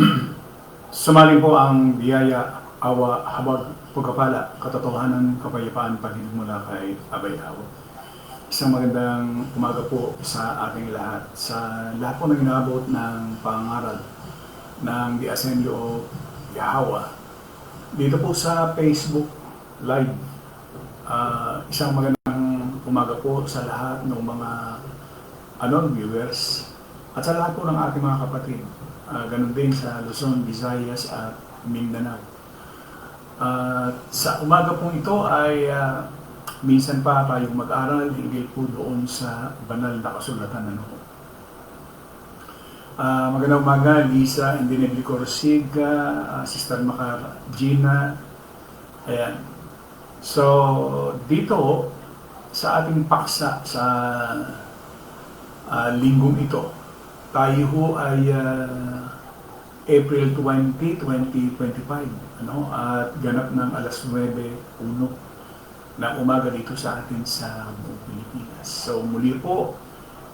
Sumali po ang biyaya, awa, habag, pagkapala, katotohanan, kapayapaan, paghinag mula kay Abay Awa. Isang magandang umaga po sa ating lahat. Sa lahat po na ginabot ng pangaral ng The Assembly of Yahweh. Dito po sa Facebook Live, ah, isang magandang umaga po sa lahat ng mga ano, viewers at sa lahat po ng ating mga kapatid. Ah, ganun din sa Luzon, Visayas at Mindanao. At sa umaga pong ito ay ah, minsan pa tayong mag-aral hinggil po doon sa banal na kasulatan. Ano? Ah, magandang umaga, Lisa Indinebli Corsiga, ah, Sister Macar Gina. Ayan. So, dito sa ating paksa sa ah, linggong ito, tayo ho ay ah, April 20, 2025 ano at ganap ng alas 9:01 na umaga dito sa atin sa Pilipinas. So muli po,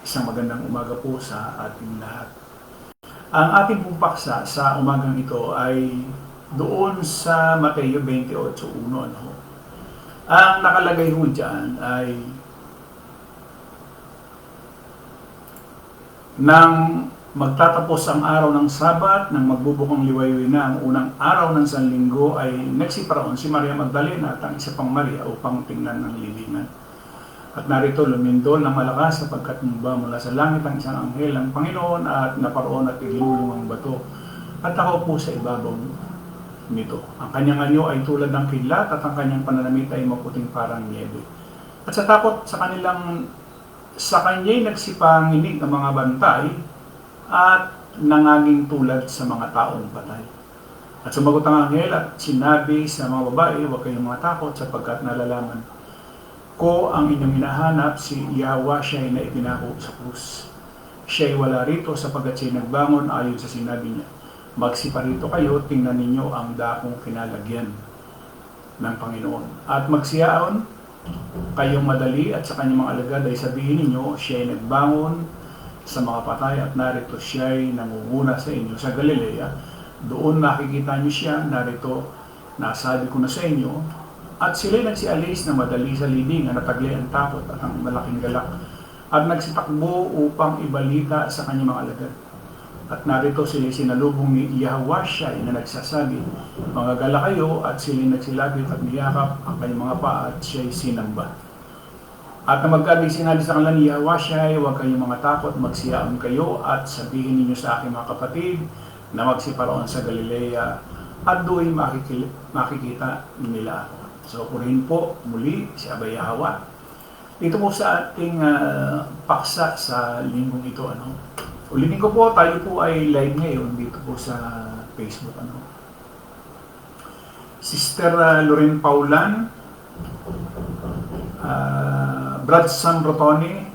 isang magandang umaga po sa ating lahat. Ang ating pong sa umagang ito ay doon sa Mateo 28.1. Ano? Ang nakalagay ho dyan ay nang magtatapos ang araw ng Sabat, nang magbubukong liwayway na ang unang araw ng Sanlinggo ay nagsiparaon si Maria Magdalena at ang isa pang Maria upang tingnan ng libingan. At narito lumindol ng malakas sapagkat mumba mula sa langit ang isang anghel ng Panginoon at naparoon at ilulong ang bato at ako po sa ibabaw nito. Ang kanyang anyo ay tulad ng kidlat at ang kanyang pananamit ay maputing parang niebe. At sa takot sa kanilang sa kanya'y nagsipanginig ng mga bantay at nanganging tulad sa mga taong patay. At sumagot ang anghel at sinabi sa mga babae, huwag kayong mga takot sapagkat nalalaman ko ang inyong hinahanap, si Yahweh siya ay naipinako sa krus. Siya ay wala rito sapagkat siya nagbangon ayon sa sinabi niya. Magsipa rito kayo, tingnan ninyo ang dakong kinalagyan ng Panginoon. At magsiyaon kayong madali at sa kanyang mga alagad ay sabihin ninyo, siya ay nagbangon sa mga patay at narito siya ay nangunguna sa inyo sa Galilea. Doon makikita niyo siya, narito nasabi ko na sa inyo, at sila'y nagsialis na madali sa libing na natagli ang takot at ang malaking galak at nagsitakbo upang ibalita sa kanyang mga alagad. At narito sila sinalubong ni Yahweh na nagsasabi, Mga gala kayo at sila nagsilapit at niyakap ang kanyang mga paa at siya'y sinamba. At na magkabig sinabi sa kanila ni Yahweh huwag kayong mga takot, magsiyaan kayo at sabihin ninyo sa aking mga kapatid na magsiparoon sa Galilea at doon makikita nila ako. So, purihin po muli si Abay Yahweh. Dito po sa ating ah, paksa sa linggong ito, ano, Ulitin ko po, tayo po ay live ngayon dito po sa Facebook. Ano. Sister uh, Loren Paulan, uh, Brad Sam Rotoni,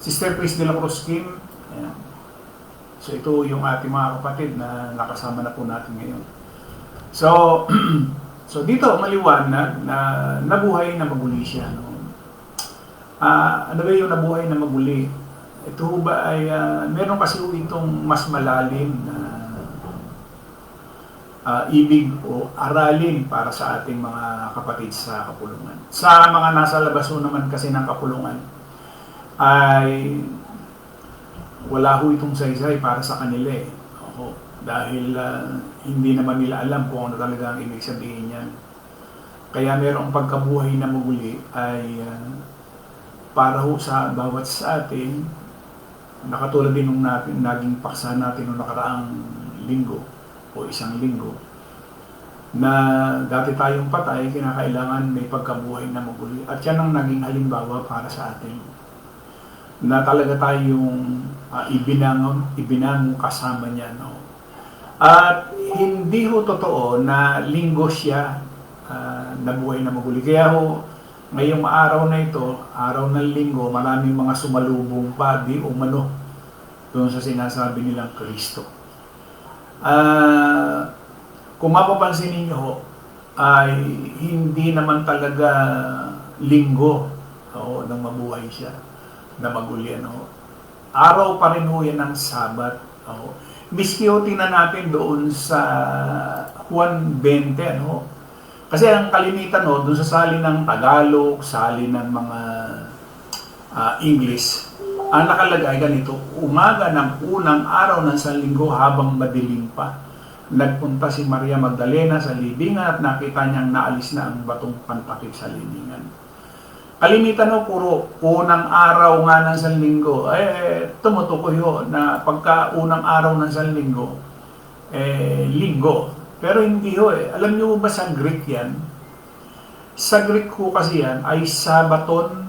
Sister Chris de la Cruz Kim, ayan. So ito yung ating mga kapatid na nakasama na po natin ngayon. So, so dito maliwanag na nabuhay na maguli siya. No? Ah, ano ba yung nabuhay na maguli? Ito ba ay, ah, meron kasi itong mas malalim na ah, ibig o aralin para sa ating mga kapatid sa kapulungan. Sa mga nasa labas naman kasi ng kapulungan, ay wala ho itong saysay para sa kanila eh. Oo, dahil ah, hindi naman nila alam kung ano talaga ang ibig sabihin niyan. Kaya merong pagkabuhay na maguli ay ah, para ho sa bawat sa atin, nakatulad din nung natin, naging paksa natin nung nakaraang linggo o isang linggo, na dati tayong patay, kinakailangan may pagkabuhay na maguli. At yan ang naging halimbawa para sa atin. Na talaga tayong uh, ibinangon, ibinangon kasama niya. No? At hindi ho totoo na linggo siya uh, nabuhay na maguli. Kaya ho, ngayong araw na ito, araw ng linggo, maraming mga sumalubong pa, di umano, doon sa sinasabi nilang Kristo. Ah, kung mapapansin ninyo ay hindi naman talaga linggo oo, nang mabuhay siya, na magulian ho. araw pa rin ho yan ng Sabat. Oh. Miski ho tingnan natin doon sa Juan 20, ano? Kasi ang kalimitan ho, doon sa sali ng Tagalog, sali ng mga ah, English, ang nakalagay ganito, umaga ng unang araw ng Sanlinggo habang madilim pa. Nagpunta si Maria Magdalena sa libingan at nakita niyang naalis na ang batong pantakip sa libingan. Kalimitan ho, puro unang araw nga ng Sanlinggo, eh, tumutukoy ho na pagka unang araw ng Sanlinggo, eh, linggo. Pero hindi ho eh. Alam niyo ba sa Greek yan? Sa Greek ho kasi yan ay Sabaton.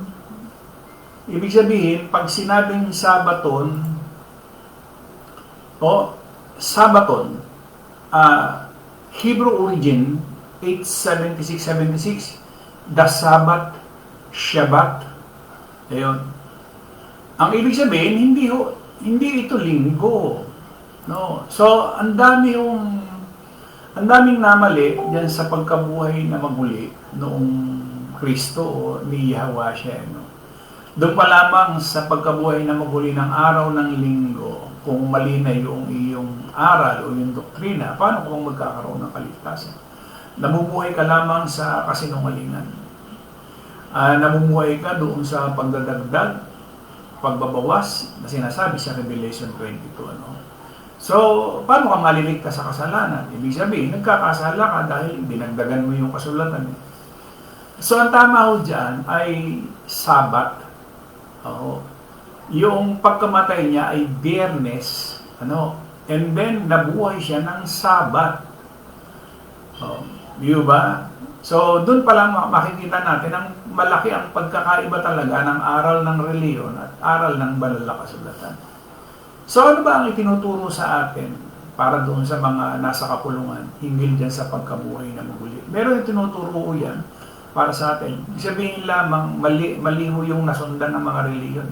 Ibig sabihin, pag sinabing Sabaton, o Sabaton, ah, Hebrew origin, 876-76, the Sabbath, Shabbat. Ayun. Ang ibig sabihin, hindi ho, hindi ito linggo. No. So, ang dami yung ang daming namali diyan sa pagkabuhay na maguli noong Kristo o ni Yahweh siya. No? Doon pa lamang sa pagkabuhay na maguli ng araw ng linggo, kung mali na yung iyong aral o yung doktrina, paano kung magkakaroon ng kaligtasan? Namumuhay ka lamang sa kasinungalingan. Ah, namumuhay ka doon sa pagdadagdag, pagbabawas na sinasabi sa Revelation 22. Ano? So, paano ka maliligtas sa kasalanan? Ibig sabihin, nagkakasala ka dahil dinagdagan mo yung kasulatan. So, ang tama ho dyan ay sabat. Oo. Yung pagkamatay niya ay biyernes. Ano? And then, nabuhay siya ng sabat. Di ba? So, doon pa lang makikita natin ang malaki ang pagkakaiba talaga ng aral ng reliyon at aral ng banal na kasulatan. So ano ba ang itinuturo sa atin para doon sa mga nasa kapulungan hinggil dyan sa pagkabuhay na maguli? Meron yung tinuturo ko yan para sa atin. Sabihin lamang mali, maliho yung nasundan ng mga reliyon.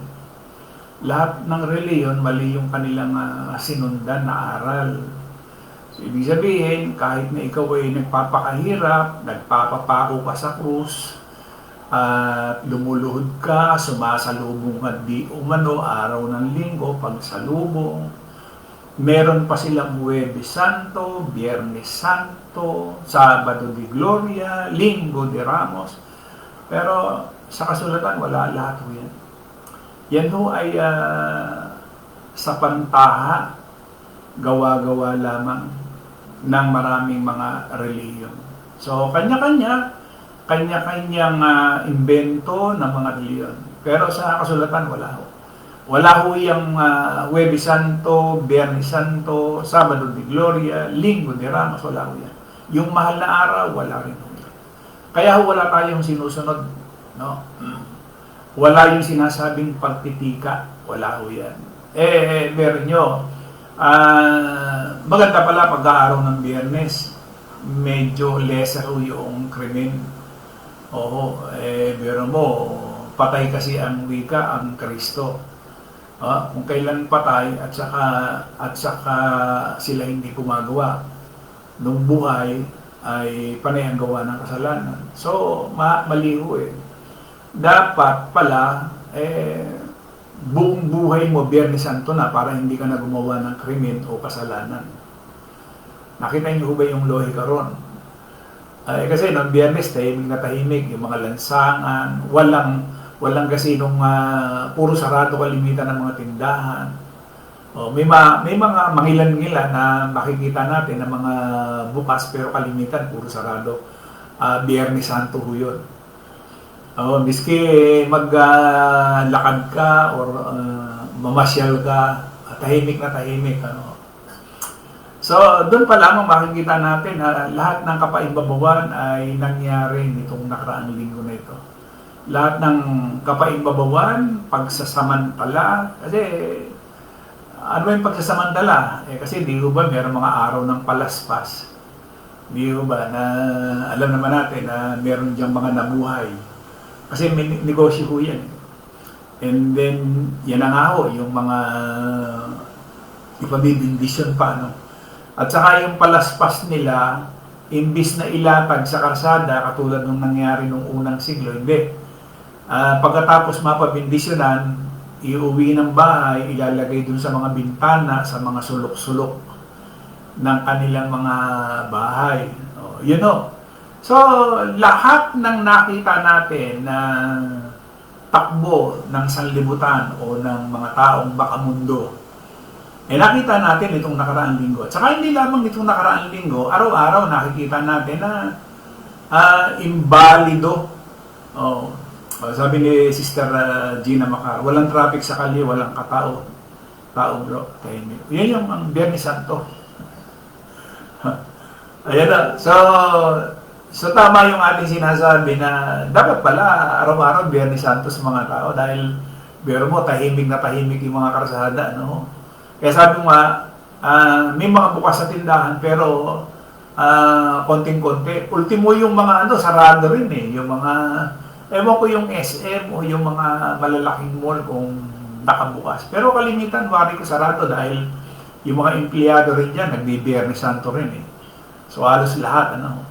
Lahat ng reliyon, mali yung kanilang ah, sinundan na aral. So, ibig sabihin, kahit na ikaw ay nagpapakahirap, nagpapapako ka sa krus, at lumuluhod ka, sumasalubong at di umano, araw ng linggo, pagsalubong. Meron pa silang Huwebes Santo, Biyernes Santo, Sabado de Gloria, Linggo de Ramos. Pero sa kasulatan, wala lahat ho yan. Yan ho ay ah, sa pantaha, gawa-gawa lamang ng maraming mga reliyon. So, kanya-kanya, kanya-kanyang ah, invento ng mga reliyon. Pero sa kasulatan, wala ho. Wala ho yung uh, Huwebes Santo, Biyernes Santo, Sabado de Gloria, Linggo de Ramos, wala ho yan. Yung mahal na araw, wala rin ho. Kaya ho wala tayong sinusunod. No? Wala yung sinasabing pagtitika, wala ho yan. Eh, meron nyo. Ah, maganda pala pagka-araw ng biyernes, medyo lesser ho yung krimen Oo, eh, biro mo, patay kasi ang wika, ang Kristo. Ah, kung kailan patay at saka at saka sila hindi gumagawa nung buhay ay panay ang gawa ng kasalanan. So, ma maliho eh. Dapat pala eh buong buhay mo Biyernes Santo na para hindi ka na gumawa ng krimen o kasalanan. Nakita niyo ba yung lohi karon? Ay, kasi noong biyernes, tahimik na yung mga lansangan, walang, walang kasi nung ah, puro sarado kalimitan ng mga tindahan. O, may, ma, may mga mangilan-ngilan na makikita natin na mga bukas pero kalimitan, puro sarado. Ah, biyernes Santo ho yun. O, miski maglakad ka or ah, mamasyal ka, tahimik na tahimik. Ano, So, doon pa lamang makikita natin na lahat ng kapaimbabawan ay nangyari nitong nakaraang linggo na ito. Lahat ng kapaimbabawan, pagsasamantala, kasi ano yung pagsasamantala? Eh, kasi di ba meron mga araw ng palaspas. Di ba na alam naman natin na meron diyang mga nabuhay. Kasi may negosyo ho yan. And then, yan na nga ho, yung mga ipabibindisyon pa, no? At saka yung palaspas nila, imbis na ilatag sa karsada, katulad nung nangyari nung unang siglo, hindi. Ah, pagkatapos mapabindisyonan, iuwi ng bahay, ilalagay dun sa mga bintana, sa mga sulok-sulok ng kanilang mga bahay. O, yun o. So, lahat ng nakita natin na takbo ng sanlibutan o ng mga taong bakamundo, eh nakita natin itong nakaraang linggo. At saka hindi lamang itong nakaraang linggo, araw-araw nakikita natin na ah, imbalido. Oh, oh, sabi ni Sister ah, Gina Macar, walang traffic sa kalye, walang katao. Tao bro, tahimik. Yan yung ang Biyernes Santo. Ayan na. So, so tama yung ating sinasabi na dapat pala araw-araw Biyernes Santo sa mga tao dahil biro mo, tahimik na tahimik yung mga karsada, no? Kaya sabi mo nga, ah, may mga bukas sa tindahan pero ah, konting-konti. Ultimo yung mga ano, sarado rin eh. Yung mga, ewan ko yung SM o yung mga malalaking mall kung nakabukas. Pero kalimitan, wari ko sarado dahil yung mga empleyado rin dyan, nagbibiyernes santo rin eh. So halos lahat, ano.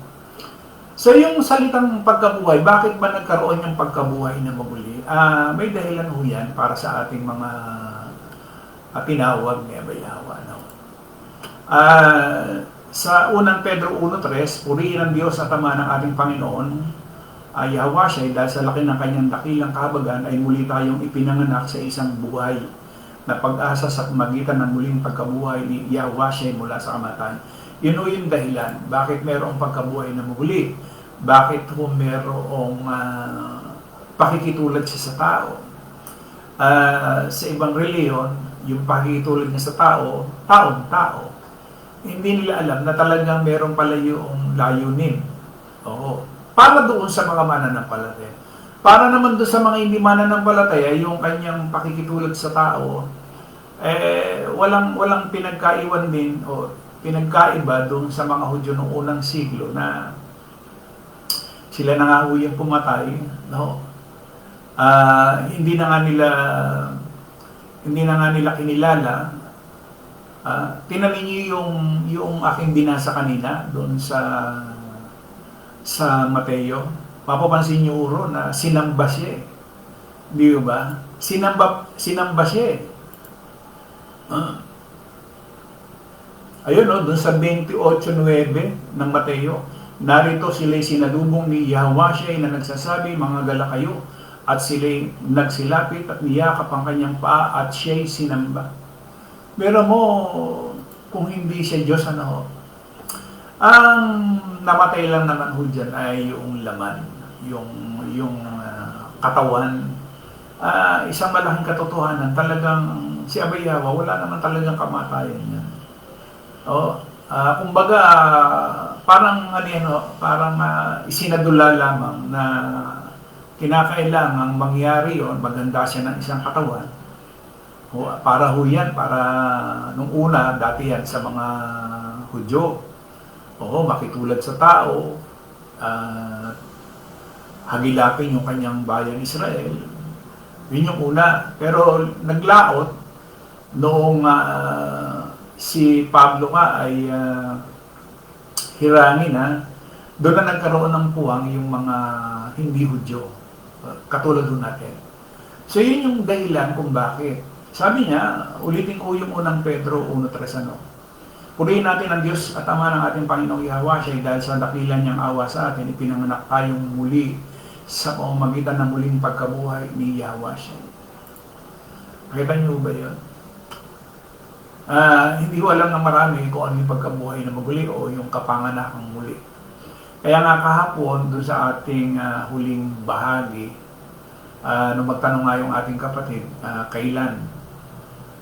So yung salitang pagkabuhay, bakit ba nagkaroon yung pagkabuhay na maguli? Ah, may dahilan ho yan para sa ating mga uh, tinawag ni Abayawa. No? Ah, sa unang Pedro 1.3, purihin ang Diyos at Ama ng ating Panginoon, ay siya dahil sa laki ng kanyang dakilang kahabagan ay muli tayong ipinanganak sa isang buhay na pag-asa sa magitan ng muling pagkabuhay ni Yahweh siya mula sa kamatayan. Yun o yung dahilan. Bakit mayroong pagkabuhay na muli? Bakit ho mayroong ah, pakikitulad siya sa tao? Ah, sa ibang reliyon, yung pakikitulad niya sa tao, taong tao. Hindi nila alam na talagang meron pala yung layunin. Oo. Para doon sa mga mananampalataya. Para naman doon sa mga hindi mananampalataya, yung kanyang pakikitulad sa tao, eh, walang, walang pinagkaiwan din o pinagkaiba doon sa mga Hudyo noong unang siglo na sila na nga yung pumatay, no? Ah, hindi na nga nila hindi na nga nila kinilala. Ah, tinanin niyo yung yung aking binasa kanina doon sa sa Mateo. Mapapansin niyo uro na sinamba siya. eh. Di ba? Sinamba sinamba siya. Ah. Ayun, no, doon sa 28.9 ng Mateo, narito sila'y sinalubong ni Yahweh na nagsasabi, mga gala kayo, at sila'y nagsilapit at niyakap ang kanyang paa at siya'y sinamba. Pero mo, kung hindi siya Diyos, ano ho? Ang namatay lang naman ho dyan ay yung laman, yung, yung ah, katawan. Ah, isang malaking katotohanan, talagang si Abayawa, wala naman talagang kamatayan niya. Oh, ah, kumbaga ah, parang ano parang ah, isinadula lamang na kinakailangang mangyari yon, maganda siya ng isang katawan. O, para ho yan, para nung una, dati yan sa mga Hudyo. Oo, makitulad sa tao, ah, hagilapin yung kanyang bayan Israel. Yun yung una. Pero naglaot noong ah, si Pablo nga ay ah, hirangin na, doon na nagkaroon ng puwang yung mga hindi Hudyo. Uh, katulad doon natin. So yun yung dahilan kung bakit. Sabi niya, ulitin ko yung unang Pedro 1.3 ano. Purihin natin ang Diyos at Ama ng ating Panginoong Yahweh siya dahil sa dakilan niyang awa sa atin, ipinanganak tayong muli sa pamamagitan ng muling pagkabuhay ni Yahweh siya. Nakita niyo ba yun? Ah, hindi ko alam ng marami kung ano yung pagkabuhay na maguli o yung kapanganakang muli. Kaya nga kahapon, doon sa ating ah, huling bahagi, ah, nung magtanong nga yung ating kapatid, ah, kailan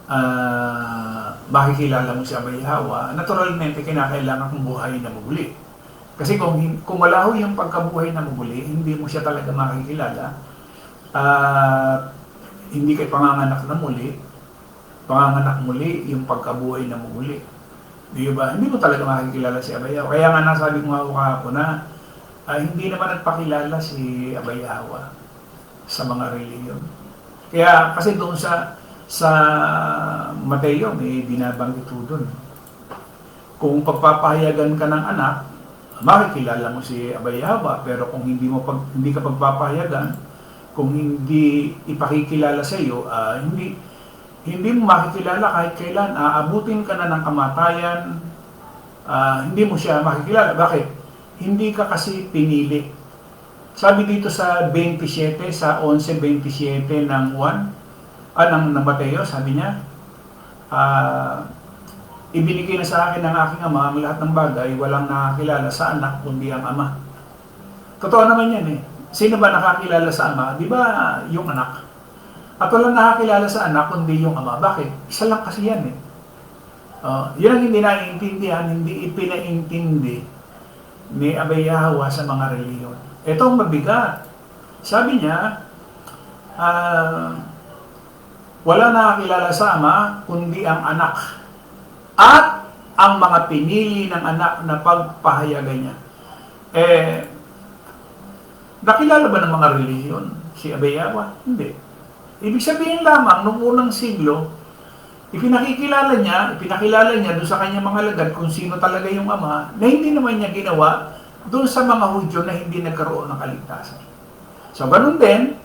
ah, makikilala mo si Abay Hawa, naturalmente kinakailangan kong buhay na maguli. Kasi kung, kung wala ho yung pagkabuhay na maguli, hindi mo siya talaga makikilala. At hindi kay panganganak na muli, panganganak muli yung pagkabuhay na muli. Di ba? Hindi mo talaga makikilala si Abayawa. Kaya nga nasabi ko nga ako kahapon na ah, hindi naman nagpakilala si Abayawa sa mga reliyon. Kaya kasi doon sa sa Mateo may binabanggit doon. Kung pagpapahayagan ka ng anak, makikilala mo si Abayawa, pero kung hindi mo pag, hindi ka pagpapahayagan, kung hindi ipakikilala sa iyo, ah, hindi hindi mo makikilala kahit kailan. Aabutin ka na ng kamatayan, ah, hindi mo siya makikilala. Bakit? Hindi ka kasi pinili. Sabi dito sa 27, sa 11.27 ng 1, ah, ng, ng Mateo, sabi niya, ah, ibinigay na sa akin ng aking ama ang lahat ng bagay, walang nakakilala sa anak kundi ang ama. Totoo naman yan eh. Sino ba nakakilala sa ama? Di ba yung anak? At walang nakakilala sa anak kundi yung ama. Bakit? Isa lang kasi yan eh. Uh, yun ang hindi naiintindihan, hindi ipinaintindi ni Abay Yahweh sa mga reliyon. Ito ang mabigat. Sabi niya, ah, wala nakakilala sa ama kundi ang anak at ang mga pinili ng anak na pagpahayagan niya. Eh, nakilala ba ng mga reliyon si Abayawa? Hindi. Ibig sabihin lamang, nung unang siglo, ipinakikilala niya, ipinakilala niya doon sa kanyang mga lagad kung sino talaga yung ama, na hindi naman niya ginawa doon sa mga Hudyo na hindi nagkaroon ng kaligtasan. So, ganun din,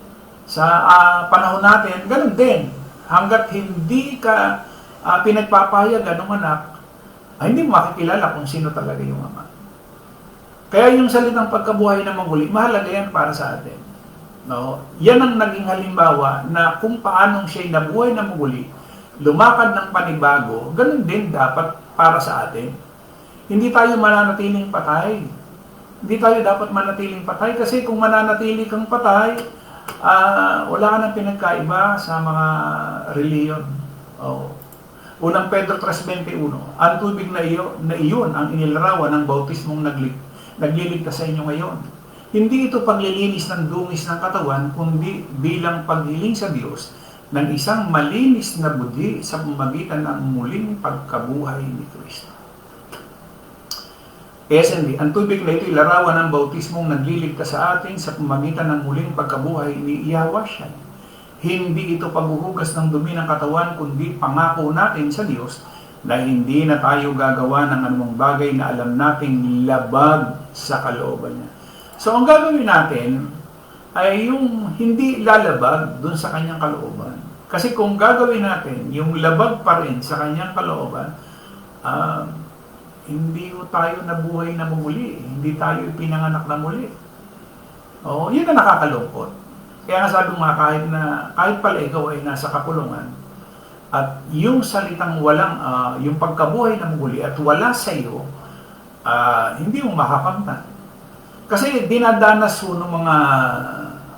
sa ah, panahon natin, ganun din. Hanggat hindi ka uh, pinagpapahayagan ng anak, ay hindi mo makikilala kung sino talaga yung ama. Kaya yung salitang pagkabuhay ng manguli, mahalaga yan para sa atin. No? Yan ang naging halimbawa na kung paanong siya'y nabuhay ng manguli, lumakad ng panibago, ganun din dapat para sa atin. Hindi tayo mananatiling patay. Hindi tayo dapat manatiling patay kasi kung mananatili kang patay, ah, wala ka nang pinagkaiba sa mga reliyon. Oh. Unang Pedro 3.21, ang tubig na, iyo, na iyon ang inilarawan ng bautismong naglig, nagliligtas sa inyo ngayon. Hindi ito paglilinis ng dungis ng katawan, kundi bilang paghiling sa Diyos ng isang malinis na budi sa pamagitan ng muling pagkabuhay ni Kristo. SND, ang tubig na ito ilarawan ng bautismong nagliligtas sa atin sa pamagitan ng muling pagkabuhay ni Yahweh. Hindi ito paghuhugas ng dumi ng katawan, kundi pangako natin sa Diyos na hindi na tayo gagawa ng anumang bagay na alam nating labag sa kalooban niya. So, ang gagawin natin ay yung hindi lalabag dun sa kanyang kalooban. Kasi kung gagawin natin yung labag pa rin sa kanyang kalooban, uh, hindi ko tayo nabuhay na muli. Hindi tayo pinanganak na muli. Oo, yun ang nakakalungkot. Kaya nga sabi nga kahit na kahit pala ikaw ay nasa kapulungan at yung salitang walang uh, yung pagkabuhay na muli at wala sa iyo uh, hindi mo makakamtan. Kasi dinadanas ho ng mga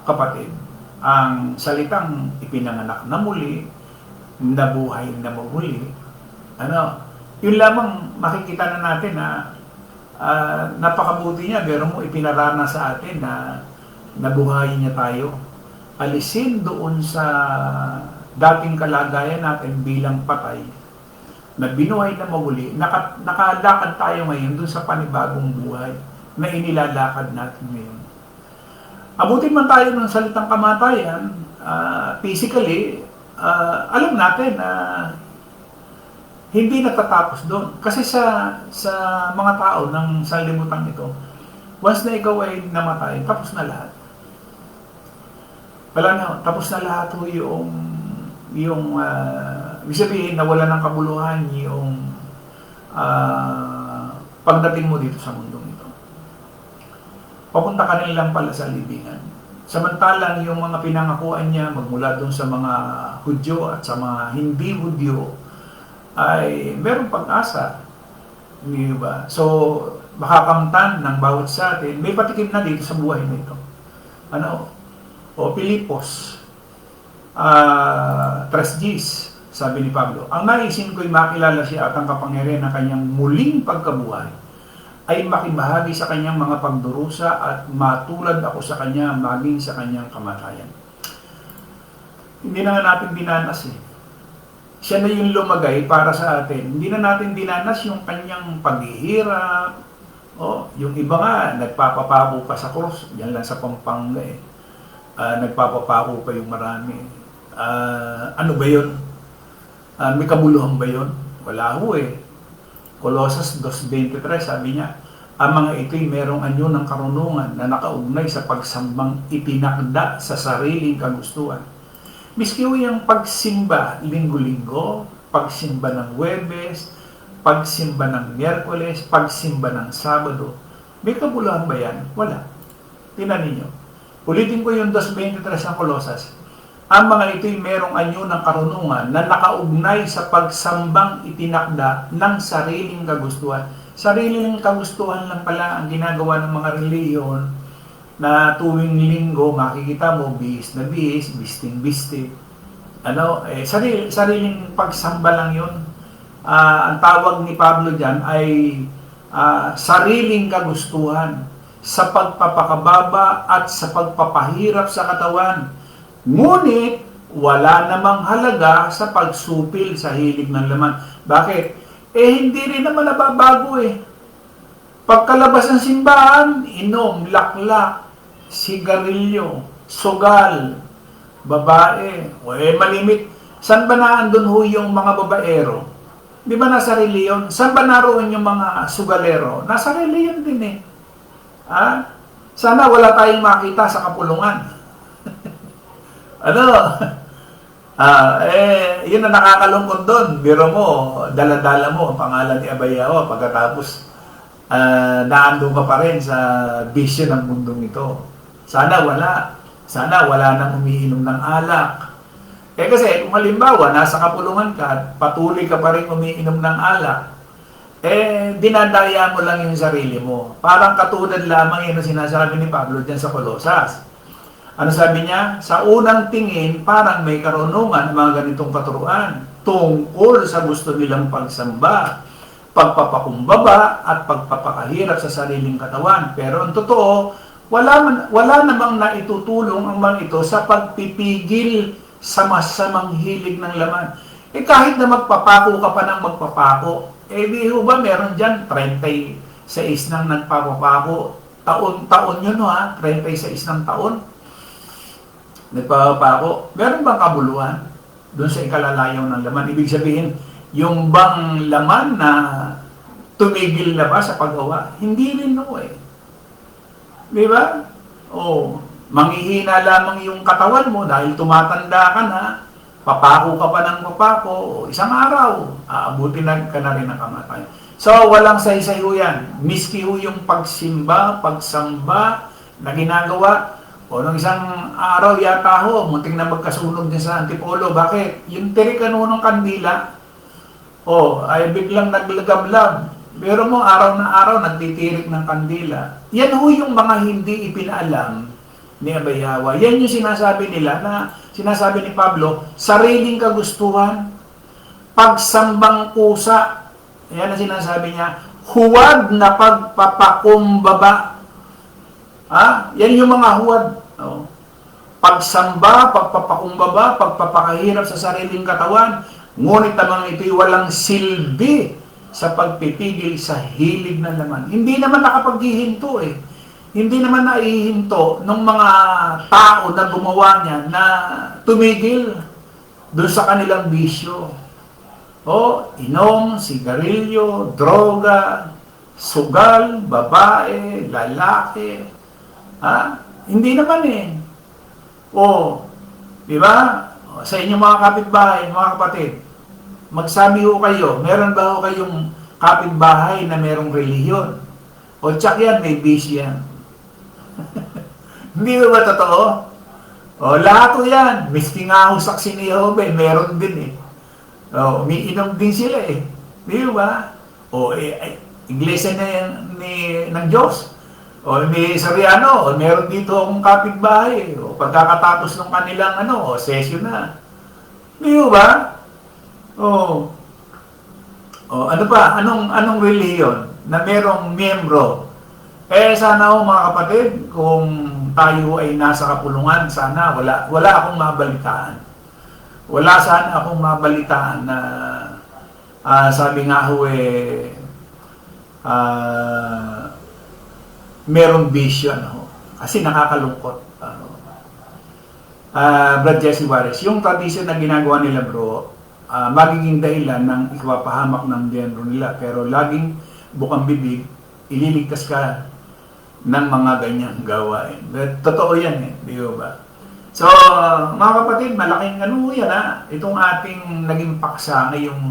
kapatid ang salitang ipinanganak na muli, nabuhay na muli. Ano, yun lamang makikita na natin na uh, napakabuti niya, pero mo ipinarana sa atin na nabuhayin niya tayo. Alisin doon sa dating kalagayan natin bilang patay, na binuhay na muli, naka, nakalakad tayo ngayon doon sa panibagong buhay na inilalakad natin ngayon. Abutin man tayo ng salitang kamatayan, uh, physically, uh, alam natin na uh, hindi natatapos doon. Kasi sa sa mga tao ng sanlibutan ito, once na ikaw ay namatay, tapos na lahat. Wala na, tapos na lahat ho yung yung uh, sabihin na wala ng kabuluhan yung uh, pagdating mo dito sa mundong ito. Papunta ka lang pala sa libingan. Samantalang yung mga pinangakuan niya magmula doon sa mga Hudyo at sa mga hindi Hudyo ay meron pag-asa. Hindi ba? So, makakamtan ng bawat sa atin, may patikim na dito sa buhay na ito. Ano? O Pilipos, uh, Trasgis, sabi ni Pablo, ang naisin ko'y makilala siya at ang kapangyarihan ng kanyang muling pagkabuhay ay makibahagi sa kanyang mga pagdurusa at matulad ako sa kanya maging sa kanyang kamatayan. Hindi na natin dinanas eh. Siya na yung lumagay para sa atin. Hindi na natin dinanas yung kanyang paghihirap. Oh, yung iba nga, nagpapapako pa sa cross. Yan lang sa Pampanga eh. Uh, nagpapapako pa yung marami. Uh, ano ba yun? Uh, may kabuluhan ba yun? Wala ho eh. Colossus 2.23 sabi niya, Ang mga ito'y merong anyo ng karunungan na nakaugnay sa pagsambang itinakda sa sariling kagustuhan. Miski yung pagsimba linggo-linggo, pagsimba ng Webes, pagsimba ng Miyerkules, pagsimba ng Sabado, may kabuluhan ba yan? Wala. Tinan ninyo. Ulitin ko yung 2.23 ng Kolosas. Ang mga ito'y merong anyo ng karunungan na nakaugnay sa pagsambang itinakda ng sariling kagustuhan. Sariling kagustuhan lang pala ang ginagawa ng mga reliyon na tuwing linggo makikita mo bihis na bihis, bisting bisting. Ano, eh, sarili, sariling pagsamba lang yun. Ah, ang tawag ni Pablo diyan ay ah, sariling kagustuhan sa pagpapakababa at sa pagpapahirap sa katawan. Ngunit, wala namang halaga sa pagsupil sa hilig ng laman. Bakit? Eh, hindi rin naman nababago eh. Pagkalabas ng simbahan, inom, laklak, sigarilyo, sugal, babae. O eh, malimit. San ba naandun ho yung mga babaero? Di ba nasa reliyon? Saan ba naroon yung mga sugalero? Nasa reliyon din eh. Ha? Sana wala tayong makita sa kapulungan. Ano? Ah, eh, yun ang nakakalungkot doon. Biro mo, dala-dala mo ang pangalan ni Abayawa pagkatapos ah, naandun ka pa rin sa bisyo ng mundong ito. Sana wala. Sana wala nang umiinom ng alak. Eh kasi kung halimbawa nasa kapulungan ka at patuloy ka pa rin umiinom ng alak, eh dinadaya mo lang yung sarili mo. Parang katulad lamang yun ang sinasabi ni Pablo dyan sa Colosas. Ano sabi niya? Sa unang tingin, parang may karunungan mga ganitong katuruan tungkol sa gusto nilang pagsamba, pagpapakumbaba at pagpapakahirap sa sariling katawan. Pero ang totoo, wala, wala namang naitutulong ang mga ito sa pagpipigil sa masamang hilig ng laman. Eh kahit na magpapako ka pa ng magpapako, eh di ho ba meron dyan 36 nang nagpapapako. Taon-taon yun ha, 36 ng taon. Nagpapapako. Meron bang kabuluhan doon sa ikalalayaw ng laman? Ibig sabihin, yung bang laman na tumigil na ba sa paggawa? Hindi rin no eh. Di ba? Oh, manghihina lamang yung katawan mo dahil tumatanda ka na, papako ka pa ng papako, isang araw, aabutin na ka na rin ng kamatayan. So, walang saysay ho yan. Miski ho yung pagsimba, pagsamba na ginagawa, o nung isang araw yata ho, munting na magkasunog din sa Antipolo. Bakit? Yung tirik kanunong kandila, o ay biglang naglagam-lam. Pero mo araw na araw nagtitirik ng kandila. Yan ho yung mga hindi ipinaalam ni Abayawa. Yan yung sinasabi nila na sinasabi ni Pablo, sariling kagustuhan, pagsambang kusa. Yan ang sinasabi niya, huwad na pagpapakumbaba. Ha? Yan yung mga huwad. Oh. Pagsamba, pagpapakumbaba, pagpapakahirap sa sariling katawan, ngunit mga ito'y walang silbi sa pagpipigil sa hilig ng laman. Hindi naman nakapaghihinto eh. Hindi naman naihinto ng mga tao na gumawa niya na tumigil doon sa kanilang bisyo. O, inom, sigarilyo, droga, sugal, babae, lalaki. Ha? Hindi naman eh. O, di ba? O, Sa inyong mga kapitbahay, mga kapatid, magsabi ho kayo, meron ba ho kayong kapitbahay na merong relihiyon? O tsak yan, may bis yan. Hindi ba ba totoo? O lahat ho yan. Miski nga ho saksi ni Jehovah, eh, meron din eh. O, umiinom din sila eh. Di ba? O, eh, iglesia na yan ni, ng Diyos. O may Sariano, o meron dito akong kapitbahay. O pagkakatapos ng kanilang ano, o session na. Di ba? Oh. Oh, ano ba? Anong anong reliyon na merong miyembro? Eh sana ho mga kapatid, kung tayo ay nasa kapulungan, sana wala wala akong mabalitaan. Wala sana akong mabalitaan na ah, sabi nga ho eh ah, merong bisyo ano. Kasi nakakalungkot. Ano. Ah, Brad Jesse Juarez, yung tradisyon na ginagawa nila bro, ah, magiging dahilan ng ikapahamak ng miyembro nila. Pero laging bukang bibig, ililigtas ka ng mga ganyang gawain. But, totoo yan eh, di ba? So, mga kapatid, malaking ano yan ha. Itong ating naging paksa ngayong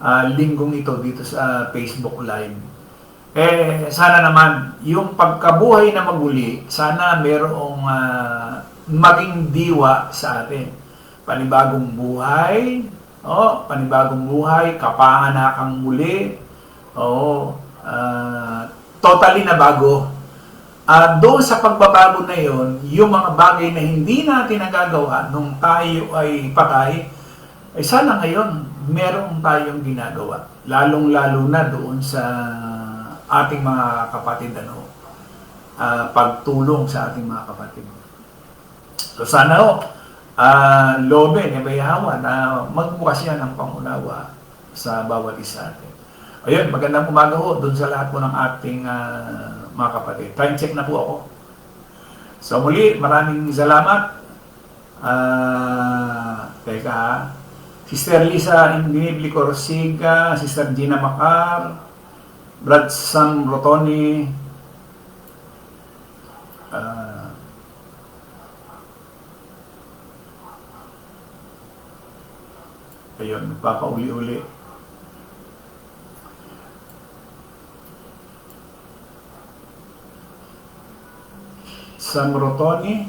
ah, linggong ito dito sa Facebook Live. Eh, sana naman, yung pagkabuhay na maguli, sana merong ah, maging diwa sa atin. Panibagong buhay, oh, panibagong buhay, kapanganakang muli, oh, ah, totally na bago. At doon sa pagbabago na yon, yung mga bagay na hindi natin nagagawa nung tayo ay patay, ay sana ngayon meron tayong ginagawa. Lalong-lalo na doon sa ating mga kapatid, ano, ah, pagtulong sa ating mga kapatid. So sana ho, uh, lobe ni Bayawa na magbukas yan ng pangunawa sa bawat isa natin. Ayun, magandang umaga ho doon sa lahat po ng ating ah, mga kapatid. Time check na po ako. So muli, maraming salamat. Ah, teka ha. Sister Lisa Indinibli Corsiga, Sister Gina Macar, Brad Sam Rotoni, ah, ayun, nagpapauli-uli. Sam Rotoni,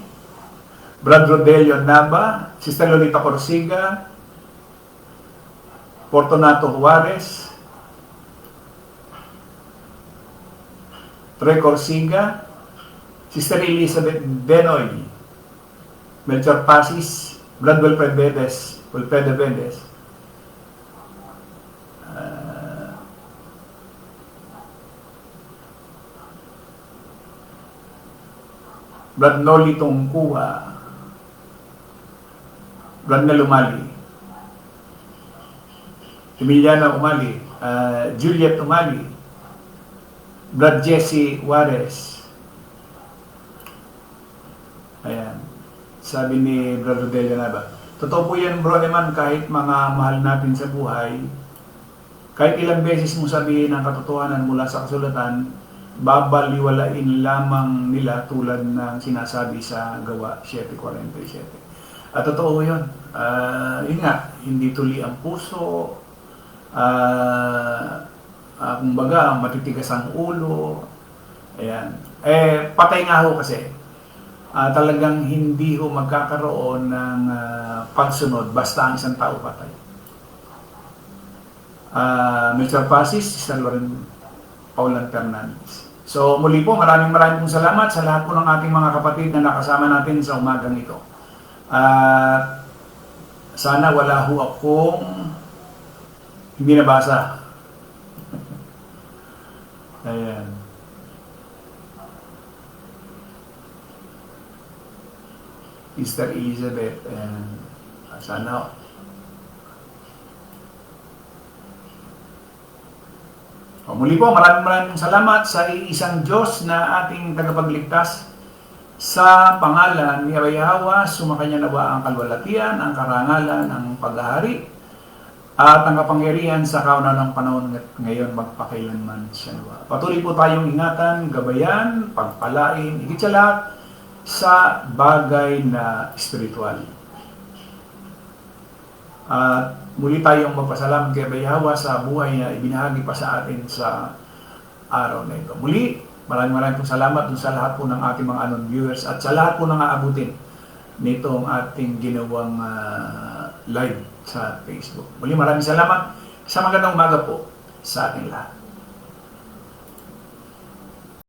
Brad Rodelio Nava, Sister Lolita Corsiga, Fortunato Juarez, Tre Corsiga, Sister Elizabeth Benoy, Melchor Pasis, Brad Wilfred Bedes, Wilfredo Bedes, Ah, Brad Noli Tungkua, Brad na Emiliana Umali, ah, Juliet Umali, Brad Jesse Juarez. Ayan. Sabi ni Brad Rodelio Nava. Totoo po yan bro naman kahit mga mahal natin sa buhay, kahit ilang beses mo sabihin ang katotohanan mula sa kasulatan, babaliwalain lamang nila tulad ng sinasabi sa gawa 747. At totoo yun. Ah, yun nga, hindi tuli ang puso, ah, ah, kumbaga, matitigas ang ulo, ayan. Eh, patay nga ho kasi. Ah, talagang hindi ho magkakaroon ng ah, pagsunod basta ang isang tao patay. Uh, Mr. Pasis, Sister Loren Paulan Fernandez. So muli po, maraming maraming pong salamat sa lahat po ng ating mga kapatid na nakasama natin sa umagang ito. At sana wala ho akong hindi nabasa. Ayan. Sister Elizabeth, and sana O, muli po, maraming maraming salamat sa isang Diyos na ating tagapagligtas. Sa pangalan ni Abayahawa, sumakanya nawa ang kalwalatian, ang karangalan, ang paghahari, at ang kapangyarihan sa kauna ng panahon ngayon magpakailanman siya nawa. Patuloy po tayong ingatan, gabayan, pagpalain, higit sa lahat sa bagay na spiritual. At muli tayong magpasalamat kay Bayawa sa buhay na ibinahagi pa sa atin sa araw na ito. Muli, maraming maraming salamat dun sa lahat po ng ating mga anon viewers at sa lahat po ng aabutin nitong ating ginawang ah, live sa Facebook. Muli maraming salamat. Sa magandang umaga po sa ating lahat.